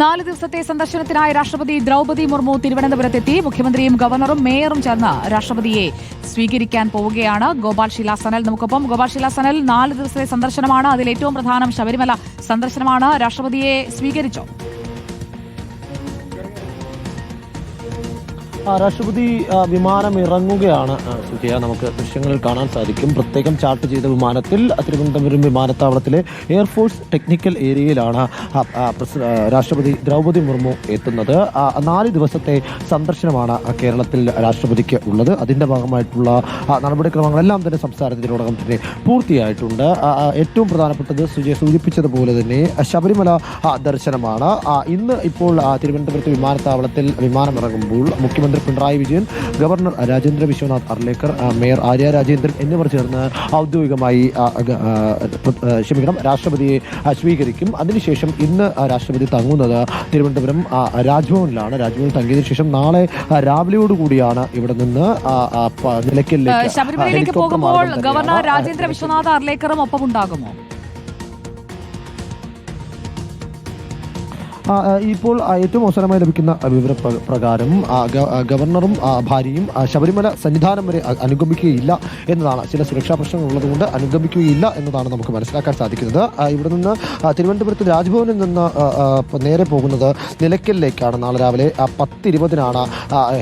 നാല് ദിവസത്തെ സന്ദർശനത്തിനായി രാഷ്ട്രപതി ദ്രൗപതി മുർമു തിരുവനന്തപുരത്തെത്തി. മുഖ്യമന്ത്രിയും ഗവർണറും മേയറും ചേർന്ന് രാഷ്ട്രപതിയെ സ്വീകരിക്കാൻ പോവുകയാണ് ഗോപാൽ ശിലാസനൽ നമുക്കൊപ്പം ഗോപാൽ ശിലാസനൽ നാല് ദിവസത്തെ സന്ദർശനമാണ്. അതിൽ ഏറ്റവും പ്രധാനം ശബരിമല സന്ദർശനമാണ്. രാഷ്ട്രപതിയെ സ്വീകരിച്ചോ? രാഷ്ട്രപതി വിമാനം ഇറങ്ങുകയാണ്. സുജയ നമുക്ക് ദൃശ്യങ്ങളിൽ കാണാൻ സാധിക്കും. പ്രത്യേകം ചാർട്ട് ചെയ്ത വിമാനത്തിൽ തിരുവനന്തപുരം വിമാനത്താവളത്തിലെ എയർഫോഴ്സ് ടെക്നിക്കൽ ഏരിയയിലാണ് രാഷ്ട്രപതി ദ്രൗപദി മുർമു എത്തുന്നത്. നാല് ദിവസത്തെ സന്ദർശനമാണ് കേരളത്തിൽ രാഷ്ട്രപതിക്ക് ഉള്ളത്. അതിന്റെ ഭാഗമായിട്ടുള്ള നടപടിക്രമങ്ങളെല്ലാം തന്നെ സംസ്ഥാനത്തിനോടകം തന്നെ പൂർത്തിയായിട്ടുണ്ട്. ഏറ്റവും പ്രധാനപ്പെട്ടത് സുജയ സൂചിപ്പിച്ചതുപോലെ തന്നെ ശബരിമല ദർശനമാണ്. ഇന്ന് ഇപ്പോൾ തിരുവനന്തപുരത്ത് വിമാനത്താവളത്തിൽ വിമാനം ഇറങ്ങുമ്പോൾ മുഖ്യമന്ത്രി പിണറായി വിജയൻ ഗവർണർ രാജേന്ദ്ര വിശ്വനാഥ് അർലേക്കർ മേയർ ആര്യ രാജേന്ദ്രൻ എന്നിവർ ചേർന്ന് ഔദ്യോഗികമായി ക്ഷമിക്കണം രാഷ്ട്രപതിയെ സ്വീകരിക്കും. അതിനുശേഷം ഇന്ന് രാഷ്ട്രപതി തങ്ങുന്നത് തിരുവനന്തപുരം രാജ്ഭവനിലാണ്. രാജ്ഭവനിൽ തങ്ങിയതിനു ശേഷം നാളെ രാവിലെയോടുകൂടിയാണ് ഇവിടെ നിന്ന് നിലയ്ക്കലിലേക്ക് ശബരിമലയിലേക്ക് പോകുമ്പോൾ ഗവർണർ രാജേന്ദ്ര വിശ്വനാഥ് അർലേക്കറും ഒപ്പം ഉണ്ടാകുമോ ഇപ്പോൾ ഏറ്റവും അവസരമായി ലഭിക്കുന്ന വിവര പ്രകാരം ഗവർണറും ഭാര്യയും ശബരിമല സന്നിധാനം വരെ അനുഗമിക്കുകയില്ല എന്നതാണ്. ചില സുരക്ഷാ പ്രശ്നങ്ങൾ ഉള്ളതുകൊണ്ട് അനുഗമിക്കുകയില്ല എന്നതാണ് നമുക്ക് മനസ്സിലാക്കാൻ സാധിക്കുന്നത്. ഇവിടെ നിന്ന് തിരുവനന്തപുരത്ത് രാജ്ഭവനിൽ നിന്ന് നേരെ പോകുന്നത് നിലയ്ക്കലിലേക്കാണ്. നാളെ രാവിലെ പത്തിരുപതിനാണ്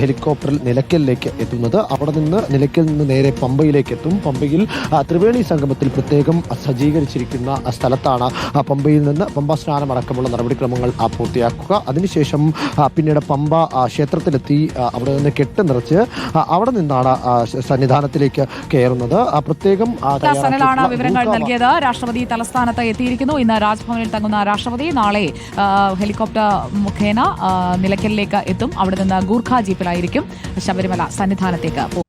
ഹെലികോപ്റ്ററിൽ നിലയ്ക്കലിലേക്ക് എത്തുന്നത്. അവിടെ നിന്ന് നിലയ്ക്കൽ നിന്ന് നേരെ പമ്പയിലേക്ക് എത്തും പമ്പയിൽ ത്രിവേണി സംഗമത്തിൽ പ്രത്യേകം സജ്ജീകരിച്ചിരിക്കുന്ന സ്ഥലത്താണ് പമ്പയിൽ നിന്ന് പമ്പ സ്നാനം അടക്കമുള്ള നടപടിക്രമങ്ങൾ പൂർത്തിയാക്കുക. അതിനുശേഷം പിന്നീട് പമ്പ ക്ഷേത്രത്തിലെത്തി അവിടെ നിന്ന് കെട്ട് നിറച്ച് അവിടെ നിന്നാണ് സന്നിധാനത്തിലേക്ക് കയറുന്നത്. പ്രത്യേകം സനലാണ് വിവരങ്ങൾ നൽകിയത്. രാഷ്ട്രപതി തലസ്ഥാനത്ത് എത്തിയിരിക്കുന്നു. ഇന്ന് രാജ്ഭവനിൽ തങ്ങുന്ന രാഷ്ട്രപതി നാളെ ഹെലികോപ്റ്റർ മുഖേന നിലയ്ക്കലിലേക്ക് എത്തും. അവിടെ നിന്ന് ഗൂർഖ ജീപ്പിലായിരിക്കും ശബരിമല സന്നിധാനത്തേക്ക്